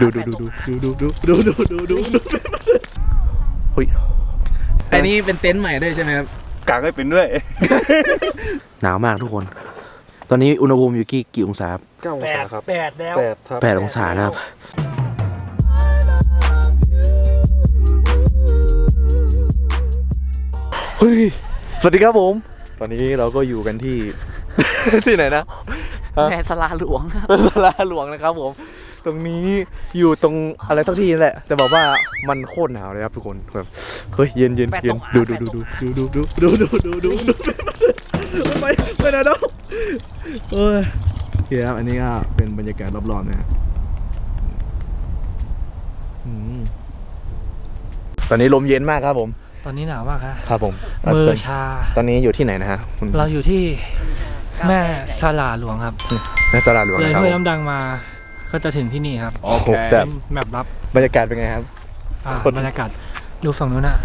ดูดูดูดูดูดูดูดูดูดูดูเฮ้ยอันนี้เป็นเต็นท์ใหม่ด้วยใช่ไหมครับกางให้เป็นด้วย หนาวมากทุกคน ตอนนี้อุณหภูมิอยู่กี่กี่องศาครับเก้าองศาครับแปดแล้วแปดครับแปดองศานะครับเฮ้ยสวัสดีครับผม ตอนนี้เราก็อยู่กันที่ ที่ไหนนะแม่สลาหลวงครับเป็นสลาหลวงนะครับผม ตรงนี้อยู่ตรงอะไรทั้งที่นั่นแหละ แต่บอกว่ามันโคตรหนาวเลยครับทุกคนแบบเฮ้ยเย็นเย็นแปดเย็นสองอะดูดูแปดดูสองดูดูดูดูดูดูดูดูดูไปไปไหนแล้วเอ้ยโอเคครับอันนี้ก็เป็นบรรยากาศรอบๆนะฮะอืมตอนนี้ลมเย็นมากครับผม ตอนนี้หนาวมากครับครับผมมือตอนชา ตอนนี้อยู่ที่ไหนนะฮะคุณเราอยู่ที่แม่สลาหลวงครับในตลาดหลวงเลยนะครับห้วยผมน้ำดังมา ก็จะถึงที่นี่ครับโอ้โหแต่ เป็นแมปลับบรรยากาศเป็นไงครับ อ่าคน บรรยากาศดูฝั่งนู้นอะ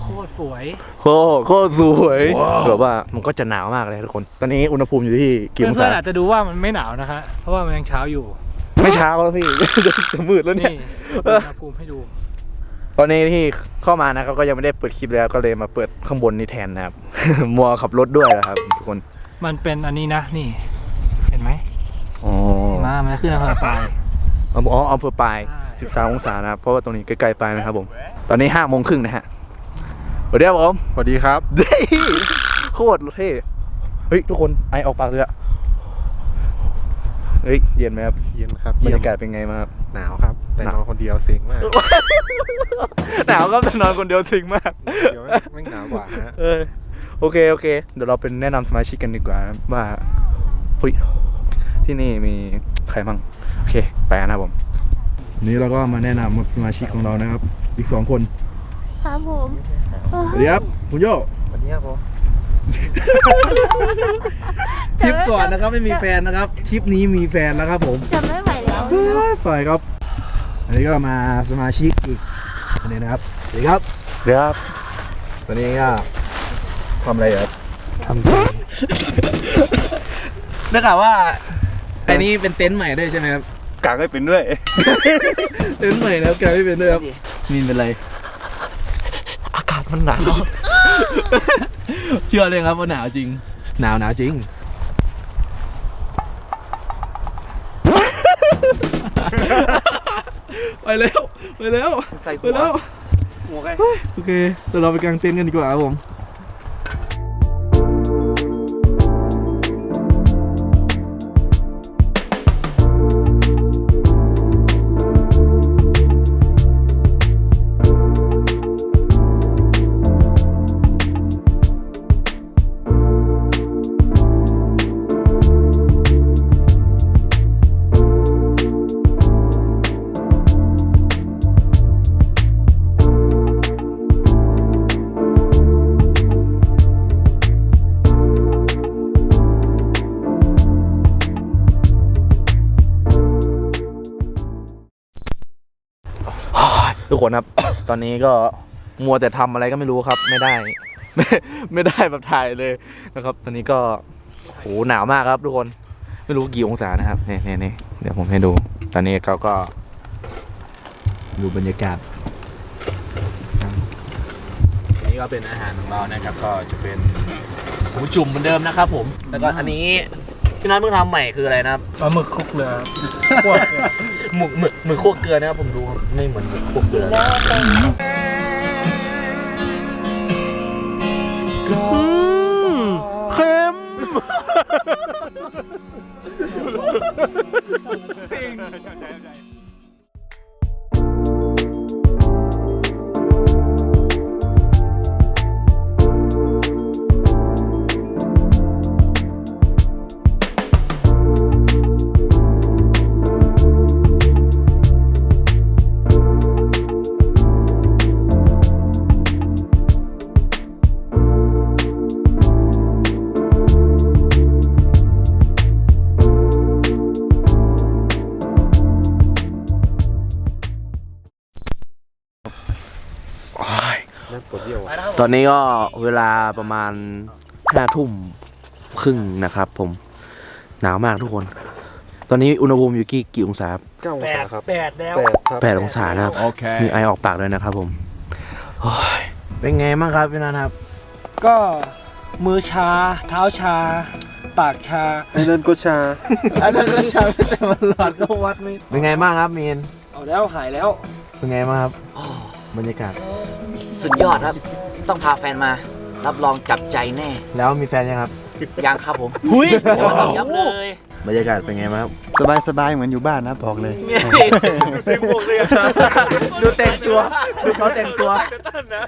โคตรสวยโอ้โหโคตรสวยแบบว่ามันก็จะหนาวมากเลยทุกคน ตอนนี้อุณหภูมิอยู่ที่กี่องเพื่อศานๆอาจจะดูว่ามันไม่หนาวนะคะ เพราะว่ามันยังเช้าอยู่ ไม่เช้าแล้วพี่ จะมืดแล้วเนี่ยนี่อุณหภูมิให้ดู ตอนนี้ที่เข้ามานะครับก็ยังไม่ได้เปิดคลิปแล้วก็เลยมาเปิดข้างบนนี่แทนนะครับ มัวขับรถด้วยนะครับทุกคน มันเป็นอันนี้นะ นี่เห็นไหม อ๋อมามันจะขึ้นอำเภอปลาย อ๋ออำเภอปลายใช่13องศานะครับเพราะว่าตรงนี้ใกล้ๆไปนะครับผม ตอนนี้5โมงครึ่งนะฮะสวัสดีครับผมสวัสดีครับเด้โคตรเท่เฮ้ยทุกคนไอออกปากเลยอะเฮ้ยเย็นไหมครับเย็นครับบรรเยี่ยมยากาศเป็นไงมางครับ หนาวครับ แต่หนาวนอนคนเดียวเซ็งมากหนาวครับแต่นอนคนเดียวสิงมาก เดี๋ยวไม่งหนาวกว่าฮะ เออโอเค โอเค เดี๋ยวเราเป็นแนะนำสมาชิกกันดีกว่าว่าเฮ้ย ที่นี่มีใครบ้างโอเค ไปกันนะครับผม นี่เราก็มาแนะนำสมาชิกของเรานะครับ อีกสองคนครับผมสวัสดีครับคุณโยสวัสดีครับผมทริปก่อนนะครับไม่มีแฟนนะครับทริปนี้มีแฟนแล้วครับผมจะไม่ไหวแล้วไปครับ อันนี้ก็มาสมาชิกอีกอันนี้นะครับสวัสดีครับสวัสดีครับตอนนี้ก็ทำอะไรครับทำใจได้ข่าวว่า อันนี้เป็นเต็นท์ใหม่ด้วยใช่ไหมครับ กางให้เป็นด้วย เต็นท์ใหม่นะครับกางให้เป็นด้วยครับ มีนเป็นไร อากาศมันหนาว เชื่อเลยครับว่าหนาวจริง หนาวหนาวจริง ไปแล้ว ไปแล้ว ใส่ไปแล้ว หัวไง โอเคเดี๋ยวเราไปกางเต็นท์กันดีกว่าครับผม ทุกคนครับ ตอนนี้ก็มัวแต่ทำอะไรก็ไม่รู้ครับ ไม่ได้ ไม่ไม่ได้แบบถ่ายเลยนะครับ ตอนนี้ก็โหหนาวมากครับทุกคน ไม่รู้กี่องศานะครับนี่นี่นี่เดี๋ยวผมให้ดู ตอนนี้เขาก็ ดูบรรยากาศอันนี้ก็เป็นอาหารของเรานะครับ ก็จะเป็นหมูจุ่มเหมือนเดิมนะครับ ผม แล้วก็อันนี้พี่นัทเพิ่งทำใหม่คืออะไรนะครับปลาหมึกคลุกเกลือคั่วเกลือ หมึกหมึกหมึกคั่วเกลือนะครับผมดูไม่เหมือนหมึกคั่วเกลือเค็มนั่ง ตอนนี้ก็เวลาประมาณห้าทุ่มครึ่งนะครับ ผมหนาวมากทุกคน ตอนนี้อุณหภูมิอยู่กี่กี่องศาครับเก้าองศาครับแปดแล้ว แปดครับแปดองศานะครับมีไอออกปากด้วยนะครับผมโอ้ยเป็นไงบ้างครับพี่นันครับ ก็มือชา เท้าชา ปากชา ไอ้นั่นก็ชา อันนั้นก็ใช้แต่มันหลอดก็วัดไม่เป็นไงบ้างครับมีนเอาแล้วหายแล้ว เป็นไงบ้างครับบรรยากาศ สุดยอดครับ ต้องพาแฟนมา รับรองจับใจแน่ แล้วมีแฟนยังครับยังครับผมหุยเดี๋ยวมาตอกย้ำเลยบรรยากาศเป็นไงบ้างครับสบายสบายๆเหมือนอยู่บ้านนะบอกเลยดูแต่งตัว ดูเขาแต่งตัว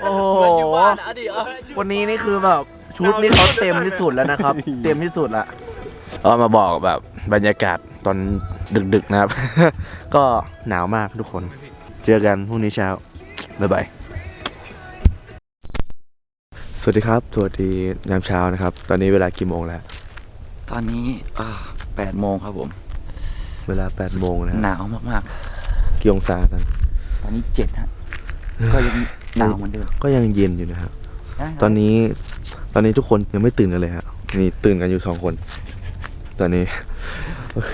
โอ้โหอยู่บ้านอะดิเอาวันนี้นี่คือแบบชุดนี่เขาเต็มที่สุดแล้วนะครับ เต็มที่สุดละเอามาบอกแบบบรรยากาศตอนดึกๆนะครับ ก็หนาวมากทุกคน เจอกันพรุ่งนี้เช้า บ๊ายบาย สวัสดีครับ สวัสดียามเช้านะครับ ตอนนี้เวลากี่โมงแล้ว ตอนนี้แปดโมงครับผม เวลา8โมงนะหฮะนาวมากกี่องศาตอนๆ ตอนนี้เจ็ดฮะ ก็ยังหนาวเหมือนเดิมก็ยังเย็นอยู่นะครับ ตอนนี้ ตอนนี้ทุกคนยังไม่ตื่นกันเลยฮะมีตื่นกันอยู่สองคน ตอนนี้ โอเค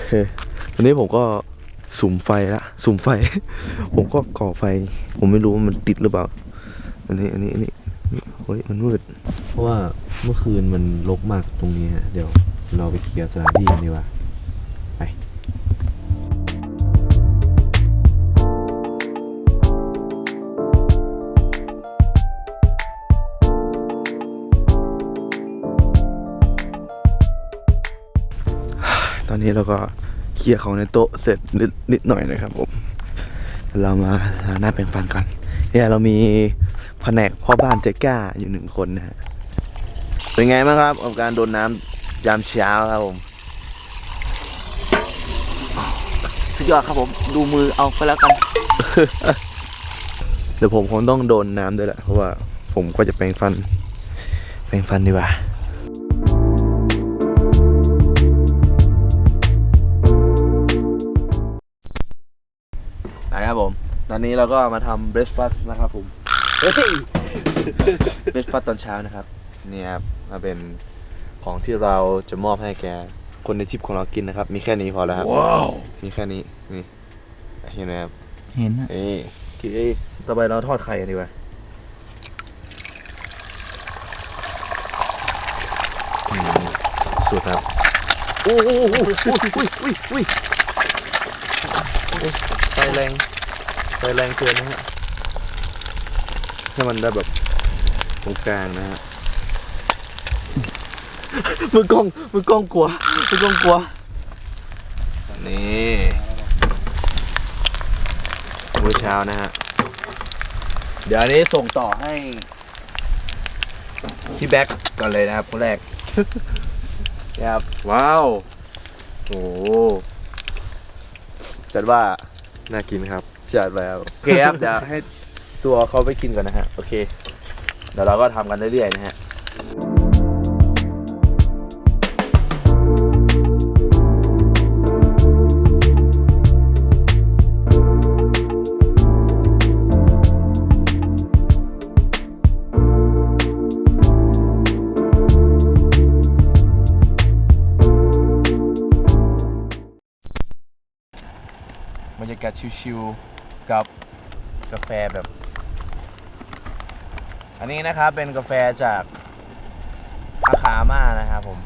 ตอนนี้ผมก็สุ่มไฟละ สุ่มไฟ ผมก็ก่อไฟ ผมไม่รู้ว่ามันติดหรือเปล่า อันนี้ อันนี้ อันนี้นี่ เฮ้ยมันมืด เพราะว่าเมื่อคืนมันรกมากตรงนี้ฮะเดี๋ยวเราไปเคลียร์สถานที่กันดีกว่าไปตอนนี้เราก็เคลียร์ของในโต๊ะเสร็จนิดนิดหน่อยนะครับผม เรามาหน้าแปรงฟันกันเนี่ยเรามี แผนกพ่อบ้านเจ๊ก้าอยู่หนึ่งคนนะฮะเป็นไงบ้างครับกับการโดนน้ำยามเช้าครับผมสุดยอดครับผมดูมือเอาไปแล้วกัน เดี๋ยวผมคงต้องโดนน้ำด้วยแหละเพราะว่าผมก็จะแปรงฟัน แปรงฟันดีกว่านะครับผม ตอนนี้เราก็มาทำเบรสฟัสนะครับผม เฮ้ยเบรสฟัสตอนเช้านะครับนี่ครับมาเป็นของที่เราจะมอบให้แก คนในทริปของเรากินนะครับ มีแค่นี้พอแล้วครับ ว้าว มีแค่นี้ นี่ เห็นไหมครับ เห็นฮะเอ้ยโอเคต่อไปเราทอดไข่กันดีกว่าอืมสุดครับโอ้โหโอ้โหอุ้ยอุ้ยอุ้ยอุ้ยไฟแรงไฟแรงเกินนะฮะ ให้มันได้แบบตรงกลางนะฮะมือกล้องมือกล้องกลัวมือกล้องกลัวนี่มื้อเช้านะฮะเดี๋ยวอันนี้ส่งต่อให้พี่แบ็คก่อนเลยนะครับคนแรกนะครับว้าวโอ้โหจัดว่าน่ากินครับจัดแล้วโอเคครับเดี๋ยวให้ ตัวเขาไปกินก่อนนะฮะ โอเค เดี๋ยวเราก็ทำกันเรื่อยๆนะฮะบรรยากาศชิวๆกับกาแฟแบบ อันนี้นะครับเป็นกาแฟจากอาคาม่านะครับผม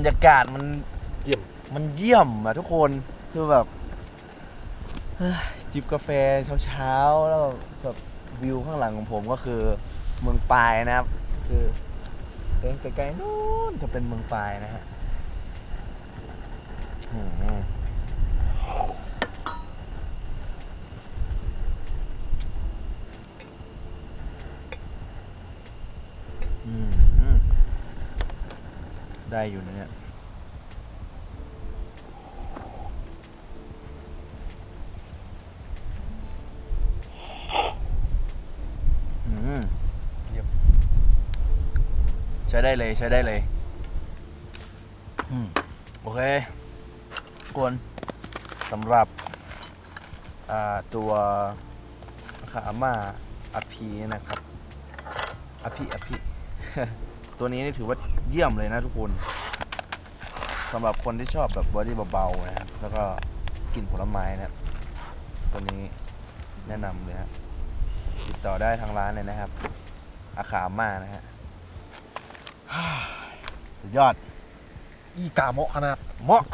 รยากาศมันเยี่ยม มันเยี่ยมอะทุกคนคือแบบจิบกาแฟเช้าๆแล้วแบบวิวข้างหลังของผมก็คือเมืองปลายนะครับ คือไกลๆนู้นจะเป็นเมืองปลายนะฮะอืม ได้อยู่นะเนี่ยอืมใช้ได้เลยใช้ได้เลยอืมโอเคทุกคนสำหรับอ่าตัวขาม่าอพีนะครับอพีอพี ตัวนี้นี่ถือว่าเยี่ยมเลยนะทุกคนสำหรับคนที่ชอบแบบบอดี้เบาๆนะครับแล้วก็กลิ่นผลไม้นะครับตัวนี้แนะนำเลยฮะติดต่อได้ทางร้านเลยนะครับ อาขาม่านะฮะสุดยอด อีกาโมะขนาด เหมาะ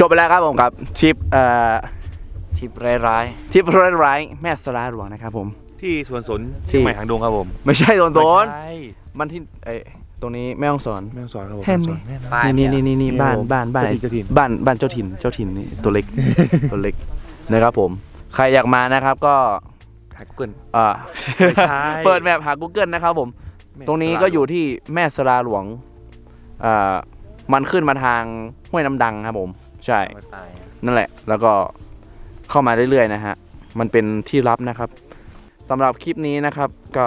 จบไปแล้วครับผมกับทริปเอ่อชิปร้ายทริปร้ายๆแม่สลาหลวงนะครับผม ที่สวนสนที่เชียงใหม่หางดงครับผมไม่ใช่โซนโซนไม่ใช่มันที่เอ้ยตรงนี้แม่ฮ่องสอน แม่ฮ่องสอนครับผมเห็นแม่ฮ่องสอนๆป้ายนี่เยนี่นี่นี่บ้านบ้านบ้านเจ้าถิ่น บ้านบ้านเจ้าถิ่นเจ้าถิ่นนี่ตัวเล็ก ตัวเล็กนะครับผม ใครอยากมานะครับก็ขายกูเกิลอ่าไม่ใช่ เปิดแมพหา Google นะครับผม ตรงนี้ก็อยู่ที่แม่สลาหลวงอ่ามันขึ้นมาทางห้วยน้ำดังครับผม ใช่นั่นแหละ แล้วก็เข้ามาเรื่อยๆนะฮะ มันเป็นที่ลับนะครับสำหรับคลิปนี้นะครับ ก็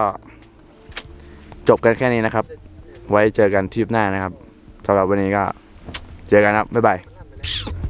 จบกันแค่นี้นะครับ ไว้เจอกันทริปหน้านะครับสำหรับวันนี้ก็ เจอกันครับ บ๊ายบาย